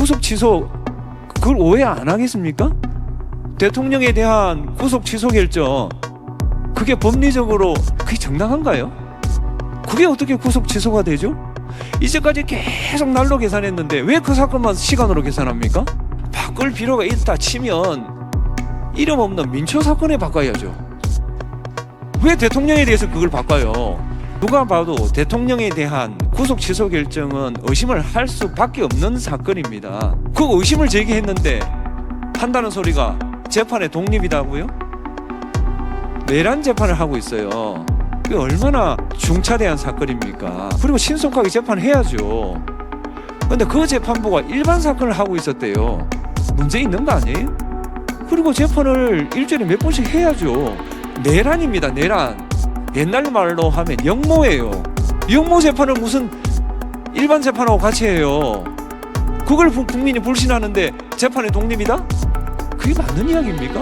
구속 취소 그걸 오해 안 하겠습니까? 대통령에 대한 구속 취소 결정 그게 법리적으로 그게 정당한가요? 그게 어떻게 구속 취소가 되죠? 이제까지 계속 날로 계산했는데 왜 그 사건만 시간으로 계산합니까? 바꿀 필요가 있다 치면 이름 없는 민초 사건에 바꿔야죠. 왜 대통령에 대해서 그걸 바꿔요? 누가 봐도 대통령에 대한 구속 취소 결정은 의심을 할 수밖에 없는 사건입니다. 그 의심을 제기했는데 한다는 소리가 재판의 독립이다고요? 내란 재판을 하고 있어요. 그게 얼마나 중차대한 사건입니까? 그리고 신속하게 재판해야죠. 근데 그 재판부가 일반 사건을 하고 있었대요. 문제 있는 거 아니에요? 그리고 재판을 일주일에 몇 번씩 해야죠. 내란입니다, 내란. 옛날 말로 하면 영모예요. 영모 재판을 무슨 일반 재판하고 같이 해요. 그걸 부- 국민이 불신하는데 재판의 독립이다? 그게 맞는 이야기입니까?